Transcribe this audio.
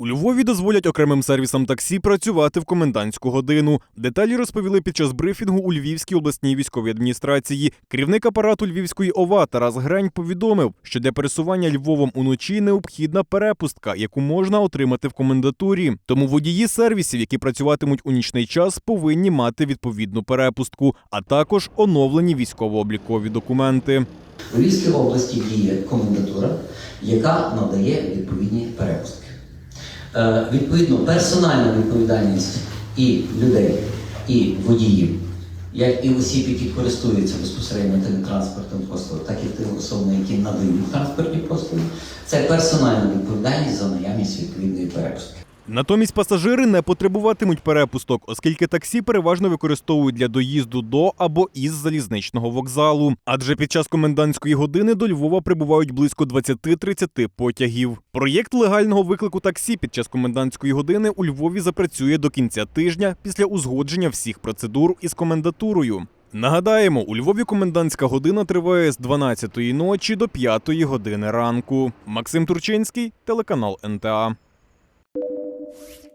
У Львові дозволять окремим сервісам таксі працювати в комендантську годину. Деталі розповіли під час брифінгу у Львівській обласній військовій адміністрації. Керівник апарату Львівської ОВА Тарас Грень повідомив, що для пересування Львовом уночі необхідна перепустка, яку можна отримати в комендатурі. Тому водії сервісів, які працюватимуть у нічний час, повинні мати відповідну перепустку, а також оновлені військово-облікові документи. У Львівській області діє комендатура, яка надає відповідні перепустки. Е, відповідно, персональна відповідальність і людей, і водіїв, як і осіб, які користуються безпосередньо тим транспортом послугом, так і тим особам, які надають транспортні послуги, це персональна відповідальність за наявність відповідної перепустки. Натомість пасажири не потребуватимуть перепусток, оскільки таксі переважно використовують для доїзду до або із залізничного вокзалу. Адже під час комендантської години до Львова прибувають близько 20-30 потягів. Проєкт легального виклику таксі під час комендантської години у Львові запрацює до кінця тижня після узгодження всіх процедур із комендатурою. Нагадаємо, у Львові комендантська година триває з 12-ї ночі до 5-ї години ранку. Максим Турчинський, телеканал НТА. Thank you.